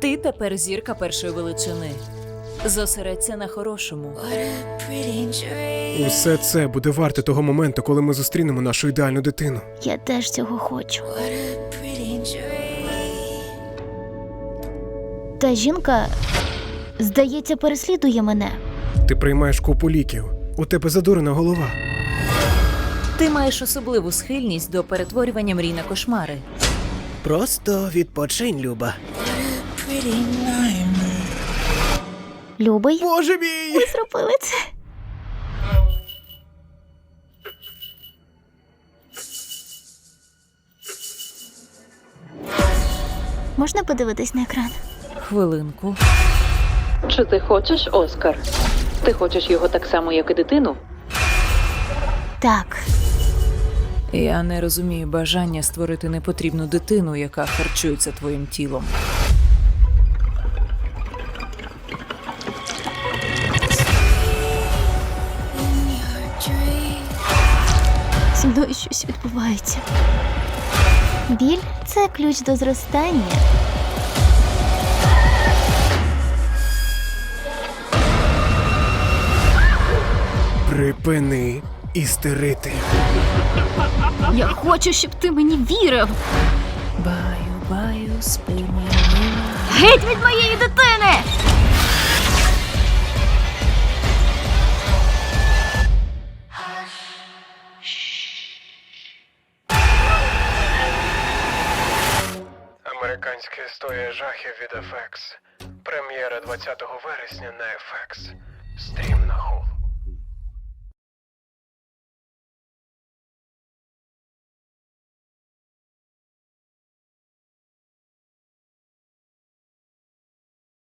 Ти тепер зірка першої величини. Зосередься на хорошому. Усе це буде варте того моменту, коли ми зустрінемо нашу ідеальну дитину. Я теж цього хочу. Та жінка, здається, переслідує мене. Ти приймаєш купу ліків. У тебе задурена голова. Ти маєш особливу схильність до перетворювання мрій на кошмари. Просто відпочинь, Люба. Любий, Боже мій! ви зробили це. Можна подивитись на екран? Хвилинку. Чи ти хочеш Оскар? Ти хочеш його так само, як і дитину? Так, Я не розумію бажання створити непотрібну дитину, яка харчується твоїм тілом. Зі мною щось відбувається. Біль це ключ до зростання. Припини істерити. Я хочу, щоб ти мені вірив. Баю, баю, спи моя Геть від моєї дитини! Американська історія жахів від FX. Прем'єра 20 вересня на FX. Стрім на